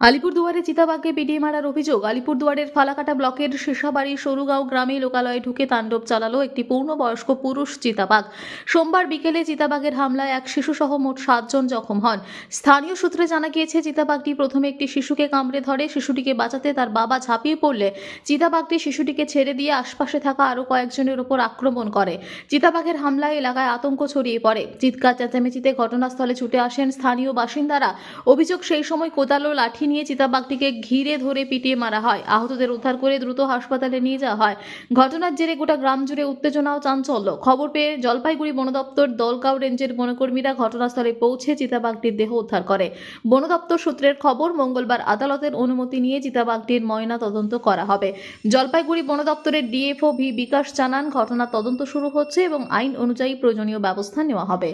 আলিপুরদুয়ারে চিতাবাঘকে পিটিয়ে মারার অভিযোগ। আলিপুরদুয়ারের ফালাকাটা ব্লকের শেষাবাড়ি সরুগাঁও গ্রামে লোকালয়ে ঢুকে তাণ্ডব চালালো একটি পূর্ণবয়স্ক পুরুষ চিতাবাঘ। সোমবার বিকেলে চিতাবাঘের হামলায় এক শিশুসহ মোট সাতজন জখম হন। স্থানীয় সূত্রে জানা গিয়েছে, চিতাবাঘটি প্রথমে একটি শিশুকে কামড়ে ধরে, শিশুটিকে বাঁচাতে তার বাবা ঝাঁপিয়ে পড়লে চিতাবাঘটি শিশুটিকে ছেড়ে দিয়ে আশপাশে থাকা আরও কয়েকজনের ওপর আক্রমণ করে। চিতাবাঘের হামলায় এলাকায় আতঙ্ক ছড়িয়ে পড়ে। চিৎকার, চেঁচামেচিতে ঘটনাস্থলে ছুটে আসেন স্থানীয় বাসিন্দারা। অভিযোগ সেই সময় কোদাল লাঠি নিয়ে চিতাবাঘটিকে ঘিরে ধরে পিটিয়ে মারা হয়। আহতদের উদ্ধার করে দ্রুত হাসপাতালে নিয়ে যাওয়া হয়। ঘটনার জেরে গোটা গ্রাম জুড়ে উত্তেজনা ও চাঞ্চল্য। খবর পেয়ে জলপাইগুড়ি বন দপ্তর দলগাঁও রেঞ্জের বনকর্মীরা ঘটনাস্থলে পৌঁছে চিতাবাঘটির দেহ উদ্ধার করে। বন দপ্তর সূত্রের খবর, মঙ্গলবার আদালতের অনুমতি নিয়ে চিতাবাঘটির ময়না তদন্ত করা হবে। জলপাইগুড়ি বন দপ্তরের ডিএফও ভি বিকাশ জানান, ঘটনা তদন্ত শুরু হচ্ছে এবং আইন অনুযায়ী প্রয়োজনীয় ব্যবস্থা নেওয়া হবে।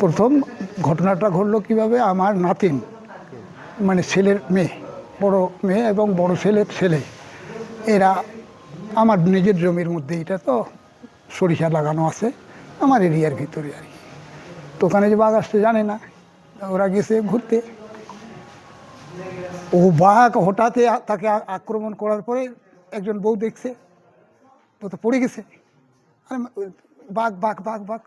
প্রথম ঘটনাটা ঘটলো কীভাবে? আমার নাতিন মানে ছেলের মেয়ে, বড় মেয়ে এবং বড় ছেলের ছেলে। এরা আমার নিজের জমির মধ্যে এটা তো সরিষা লাগানো আছে, আমার এরিয়ার ভিতরে আর কি। তো ওখানে যে বাঘ আসতে জানে না ওরা গেছে ঘুরতে। ও বাঘ হঠাৎ তাকে আক্রমণ করার পরে একজন বউ দেখছে, ও তো পড়ে গেছে। বাঘ বাঘ বাঘ বাঘ